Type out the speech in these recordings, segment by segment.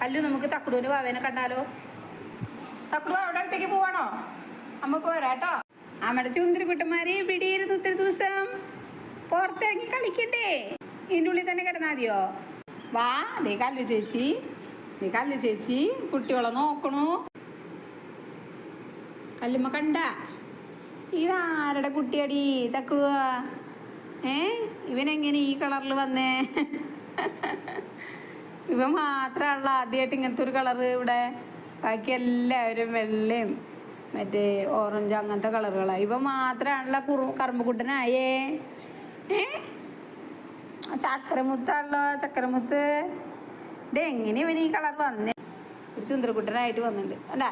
കല്ലു നമുക്ക് തക്കുടൂന്റെ വാവേനെ കണ്ടാലോ? തക്കുടു അവിടെ അടുത്തേക്ക് പോവാണോ? അമ്മ പോരാട്ടോ അമ്മയുടെ ചുന്തിരിക്കുട്ടന്മാരെ പിടിയിരുന്നു ഇത്ര ദിവസം. പുറത്തിറങ്ങി കളിക്കണ്ടേ? ഇതിന്റെ ഉള്ളിൽ തന്നെ കിടന്നാൽ മതിയോ? വാ ദേ കല്ലു ചേച്ചി. നീ കല്ലു ചേച്ചി കുട്ടികളെ നോക്കണു. കല്ലുമ്മ കണ്ട? ഇതാരുടെ കുട്ടിയടി തക്കുവാ ഏ ഇവനെങ്ങനെ ഈ കളറിൽ വന്നേ? ഇവ മാത്രമുള്ള ആദ്യമായിട്ട് ഇങ്ങനത്തെ ഒരു കളർ ഇവിടെ. ബാക്കി എല്ലാവരും വെള്ളയും മറ്റേ ഓറഞ്ച് അങ്ങനത്തെ കളറുകളാണ് ഇവ മാത്രമാണല്ലോ കുറു കറുമ്പുകുട്ടനായേ. ഏ? ആ ചക്രമുത്ത്. ഇത് എങ്ങനെ ഇവന് ഈ കളർ വന്നേ? ഒരു സുന്ദരക്കുട്ടനായിട്ട് വന്നിട്ടുണ്ട് അല്ല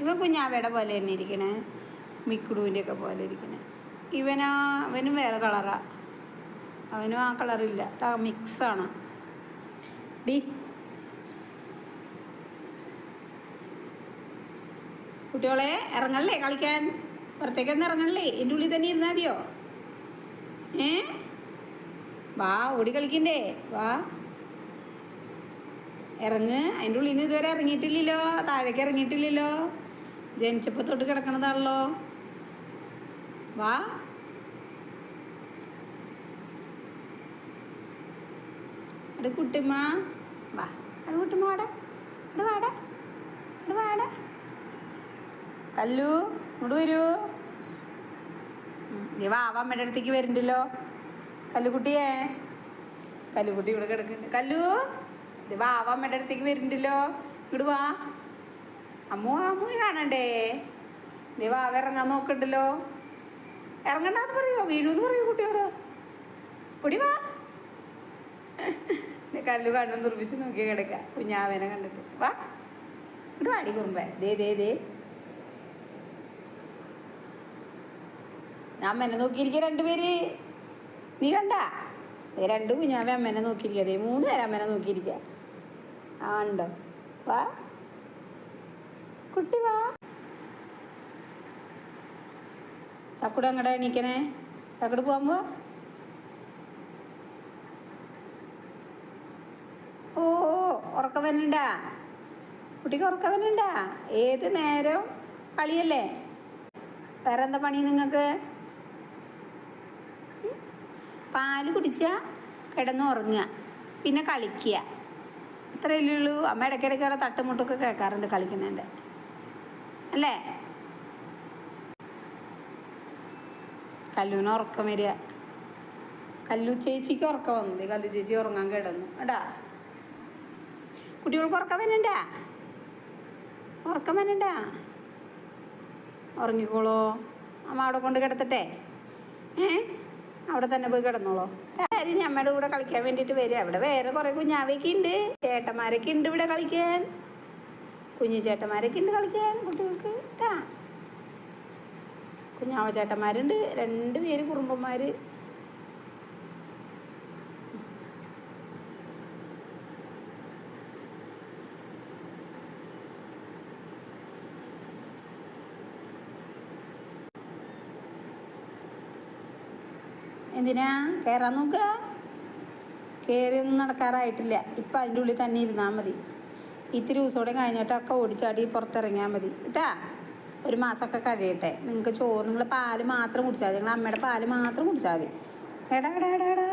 ഇവ കുഞ്ഞാവയുടെ പോലെ തന്നെ ഇരിക്കണേ. മിക്കുടുവിന്റെ ഒക്കെ പോലെ ഇരിക്കണേ. ഇവനാ അവനും വേറെ കളറാ. അവനും ആ കളറില്ല. മിക്സാണ്. ഡി. കുട്ടികളെ ഇറങ്ങല്ലേ കളിക്കാൻ? പുറത്തേക്കൊന്നും ഇറങ്ങണല്ലേ? എന്റെ ഉള്ളിൽ തന്നെ ഇരുന്നാൽ മതിയോ? ഏ? വാ ഓടി കളിക്കണ്ടേ. വാ. ഇറങ്ങ്. അതിന്റെ ഉള്ളിൽ നിന്ന് ഇതുവരെ ഇറങ്ങിയിട്ടില്ലല്ലോ. താഴേക്ക് ഇറങ്ങിയിട്ടില്ലല്ലോ. ജനിച്ചപ്പോൾ തൊട്ട് കിടക്കണതാണല്ലോ. വാ. അത് കുട്ടിമ്മ. വാ അത് കുട്ടിമ്മ വാടാ. അത് വാടാ. അത് വാടാ. കല്ലു ഇങ്ങോട്ട് വരൂ. നീ വാവ അടുത്തേക്ക് വരുന്നുണ്ടല്ലോ കല്ലുകുട്ടിയേ. കല്ലുകുട്ടി ഇവിടെ കിടക്കുന്നുണ്ട്. കല്ലു ഇത് വാവാമ്മയുടെ അടുത്തേക്ക് വരുന്നുണ്ടല്ലോ ഇങ്ങോട്ട് വാ. അമ്മു അമ്മു കാണണ്ടേ? നീ വാവ ഇറങ്ങാൻ നോക്കണ്ടല്ലോ. ഇറങ്ങണ്ടെന്ന് പറയോ? വീഴൂന്ന് പറയൂ കുട്ടിയോട്? പൊടി വാ. കല്ലു കണ്ണും തുറപ്പിച്ച് നോക്കി കിടക്ക. കുഞ്ഞാവേനെ കണ്ടിട്ട്. വാ. ഇങ്ങോട്ട് വാടി കുറുമ്പേ. ദേ ദേ ദേ. അമ്മനെ നോക്കിയിരിക്കുക രണ്ടുപേര്. നീ കണ്ട? രണ്ട് കുഞ്ഞാവ അമ്മനെ നോക്കിയിരിക്കുക ദേ മൂന്ന് പേര് അമ്മനെ നോക്കിയിരിക്കുക ആ ഉണ്ടോ വാ. കുട്ടി വാ. തക്കുട അങ്ങടെ എണീക്കണേ? തക്കുട് പോകുമ്പോ ഉറക്കം വരണ്ട കുട്ടിക്ക് ഉറക്കം വരണ്ട ഏത് നേരം? കളിയല്ലേ? വേറെ എന്താ പണി നിങ്ങൾക്ക് പാൽ കുടിച്ച കിടന്നു ഉറങ്ങുക. പിന്നെ കളിക്കുക. ഇത്രയല്ലേ ഉള്ളൂ. അമ്മ ഇടയ്ക്കിടയ്ക്ക് അവിടെ തട്ടുമുട്ടൊക്കെ കേൾക്കാറുണ്ട് കളിക്കുന്നതിന്റെ. അല്ലേ? കല്ലുവിന് ഉറക്കം വരിക. കല്ലു ചേച്ചിക്ക് ഉറക്കം വന്നത് കല്ലു ചേച്ചി ഉറങ്ങാൻ കിടന്നു. എടാ. കുട്ടികൾക്ക് ഉറക്കം വരണ്ട ഉറക്കം വരണ്ട ഉറങ്ങിക്കോളോ. അമ്മ അവിടെ കൊണ്ട് കിടത്തട്ടെ. ഏ? അവിടെ തന്നെ പോയി കിടന്നോളോ. കാര്യം അമ്മയുടെ കൂടെ കളിക്കാൻ വേണ്ടിയിട്ട് വരിക. അവിടെ വേറെ കുറേ കുഞ്ഞാവയൊക്കെ ഉണ്ട്. ചേട്ടന്മാരൊക്കെ ഉണ്ട് ഇവിടെ കളിക്കാൻ. കുഞ്ഞു ചേട്ടന്മാരൊക്കെ ഉണ്ട് കളിക്കാൻ കുട്ടികൾക്ക്. കേട്ടാ കുഞ്ഞാവ ചേട്ടന്മാരുണ്ട്. രണ്ട് പേര് കുറുമ്പന്മാർ എന്തിനാ? കയറാൻ നോക്കുക കയറി ഒന്നും നടക്കാറായിട്ടില്ല. ഇപ്പം അതിന്റെ ഉള്ളിൽ തന്നെ ഇരുന്നാൽ മതി. ഇത്തിരി ദിവസോടെ കഴിഞ്ഞിട്ടൊക്കെ ഓടിച്ചാടി പുറത്തിറങ്ങിയാൽ മതി. കേട്ടാ? ഒരു മാസമൊക്കെ കഴിയട്ടെ. നിങ്ങൾക്ക് ചോറ് നിങ്ങൾ പാൽ മാത്രം കുടിച്ചാൽ മതി. നിങ്ങൾ അമ്മയുടെ പാൽ മാത്രം കുടിച്ചാൽ മതി. എടാ എടാ എടാ എടാ.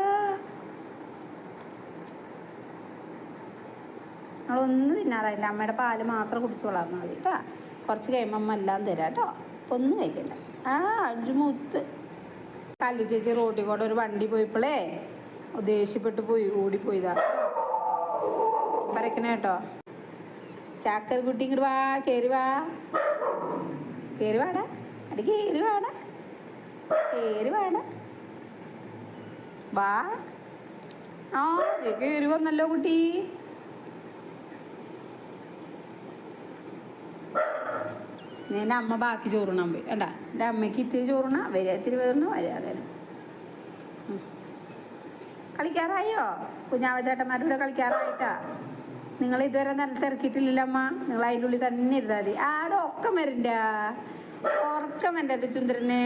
നിങ്ങളൊന്നും തിന്നാറായില്ല. അമ്മയുടെ പാൽ മാത്രം കുടിച്ചോളാം മതി. കേട്ടാ? കുറച്ച് കഴിയുമ്പോൾ അമ്മ എല്ലാം തരാം കേട്ടോ. ഒന്നും കഴിക്കണ്ട. ആ അഞ്ചു മുത്ത്. കല്ലു ചേച്ചി റോഡിൽ കൂടെ ഒരു വണ്ടി പോയപ്പോഴേ ദേഷ്യപ്പെട്ട് പോയി ഓടിപ്പോയിതാ. പറക്കണേ കേട്ടോ. ചാക്കർ കുട്ടി ഇങ്ങോട്ട് വാ കയറി വാ. കയറി വാടാ. അടി കയറി വാടാ. കയറി വാടാ. വാ. ആ കയറി വന്നല്ലോ കുട്ടി. ഞാൻ അമ്മ ബാക്കി ചോറുണ്ണാൻ പോയി. കേട്ടാ എന്റെ അമ്മയ്ക്ക് ഇത്തിരി ചോറുണ്ണ വരിക ഇത്തിരി വേറിന് വരാതെ. കളിക്കാറായോ? കുഞ്ഞാവ ചേട്ടന്മാരുടെ കൂടെ കളിക്കാറായിട്ടാ? നിങ്ങൾ ഇതുവരെ നല്ല ഇറക്കിയിട്ടില്ലല്ലോ അമ്മ. നിങ്ങൾ അതിന്റെ ഉള്ളിൽ തന്നെ ഇരുന്നാൽ മതി. ആടെ ഒക്കം വരണ്ട? ഉറക്കം വരണ്ട എന്റെ ചുന്ദരന്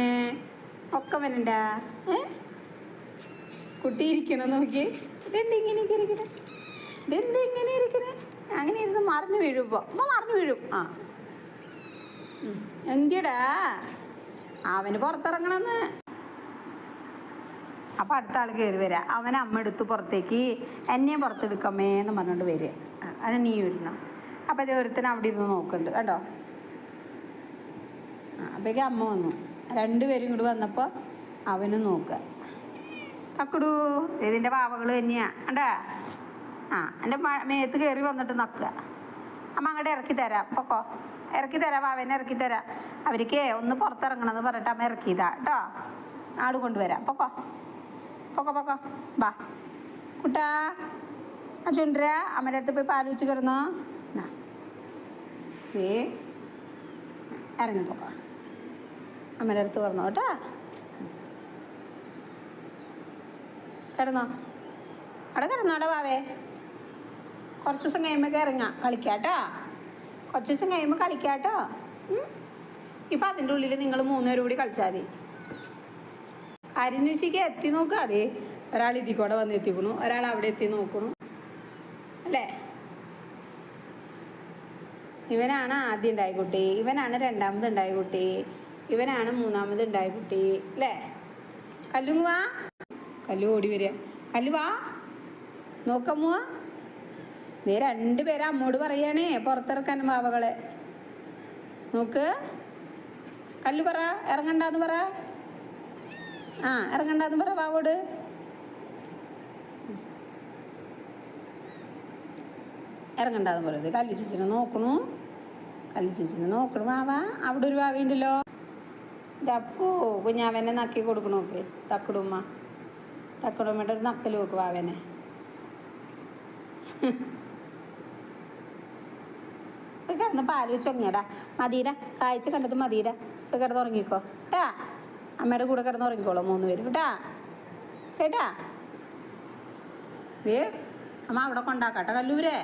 ഒക്കം വരണ്ട? ഏ? കുട്ടി ഇരിക്കണം നോക്കി? ഇതെന്ത് ഇങ്ങനെയൊക്കെ ഇരിക്കണേ? ഇതെന്ത് ഇങ്ങനെ ഇരിക്കണേ? അങ്ങനെ ഇരുന്ന് മറിഞ്ഞു വീഴും ഇപ്പോൾ ഇപ്പൊ മറിഞ്ഞു വീഴും. ആ. ഉം. എന്തിയടാ അവന് പുറത്തിറങ്ങണമെന്ന്. അപ്പൊ അടുത്ത ആൾ കയറി വരിക അവൻ അമ്മ എടുത്ത് പുറത്തേക്ക് എന്നെയും പുറത്തെടുക്കമ്മേ എന്ന് പറഞ്ഞുകൊണ്ട് വരിക അവനെ നീ വിടണം. അപ്പം അതേ ഒരുത്തൻ അവിടെ ഇരുന്ന് നോക്കുന്നുണ്ട്. കേട്ടോ അപ്പേക്ക് അമ്മ വന്നു. രണ്ടുപേരും ഇങ്ങോട്ട് വന്നപ്പോൾ അവനും നോക്കുക. കക്കുടു ഇതിന്റെ പാവകൾ തന്നെയാ. കണ്ടാ? ആ എന്റെ മേത്ത് കയറി വന്നിട്ട് നക്കുക. അമ്മ അങ്ങോട്ട് ഇറക്കി തരാം. പൊക്കോ. ഇറക്കി തരാം വാവേനെ ഇറക്കി തരാം അവർക്ക് ഒന്ന് പുറത്തിറങ്ങണമെന്ന് പറഞ്ഞിട്ട് അമ്മ ഇറക്കിയതാ. കേട്ടോ ആട് കൊണ്ടുവരാം. പൊക്കോ. പൊക്കോ പൊക്കോ. ബാ കുട്ടാ. ആ ചുണ്ടര. അമ്മയുടെ അടുത്ത് പോയി പാൽ കിടന്നോ. ഏ ഇറങ്ങി പൊക്കോ. അമ്മയുടെ അടുത്ത് കിടന്നോ കേട്ടോ കിടന്നോ. അവിടെ കിടന്നോടാ വാവേ. കുറച്ച് ദിവസം കഴിയുമ്പോൾ ഇറങ്ങാം. കളിക്കാട്ടോ കുറച്ച് ദിവസം കഴിയുമ്പോൾ കളിക്കാട്ടോ. ഇപ്പൊ ഇപ്പം അതിന്റെ ഉള്ളിൽ നിങ്ങൾ മൂന്നുപേരും കൂടി കളിച്ചാൽ മതി. അരിനുഷിക്ക് എത്തി നോക്കാതെ ഒരാൾ ഇതിൽ കൂടെ വന്ന് എത്തിക്കണു ഒരാൾ അവിടെ എത്തി നോക്കണു അല്ലേ? ഇവനാണ് ആദ്യം ഉണ്ടായ കുട്ടി. ഇവനാണ് രണ്ടാമത് ഉണ്ടായ കുട്ടി. ഇവനാണ് മൂന്നാമത് ഉണ്ടായ കുട്ടി. അല്ലേ? കല്ലുങ്ങ് വാ. കല്ലു ഓടി വരിക. കല്ലു വാ. നീ രണ്ടുപേരും അമ്മോട് പറയണേ. പുറത്തിറക്കാൻ ബാവകളെ നോക്ക്. കല്ലു പറ. ഇറങ്ങണ്ടാന്ന് പറ. ആ ഇറങ്ങണ്ടാന്ന് പറ ബാവോട് ഇറങ്ങണ്ടാന്ന് പറയുന്നത് കല്ലു ചേച്ചിനെ നോക്കണു. കല്ലു ചേച്ചിനെ നോക്കണു വാവ അവിടെ ഒരു വാവയുണ്ടല്ലോ ഇതപ്പോ കുഞ്ഞാവനെ നക്കി കൊടുക്കണു നോക്ക് തക്കടുമ്മ. തക്കടുമ്മയുടെ ഒരു നക്കൽ നോക്ക് വാവനെ പോയി കിടന്ന് പാൽ വെച്ച് ഉറങ്ങിയടാ മതിയുടെ. കാഴ്ച കണ്ടത് മതിയുടെ. ഇപ്പൊ കിടന്ന് ഉറങ്ങിക്കോ. കേട്ടാ? അമ്മയുടെ കൂടെ കിടന്ന് ഉറങ്ങിക്കോളൂ മൂന്ന് പേരും. കേട്ടാ? കേട്ടാ? ഏ അമ്മ അവിടെ കൊണ്ടാക്കാട്ടെ കല്ലൂരെ.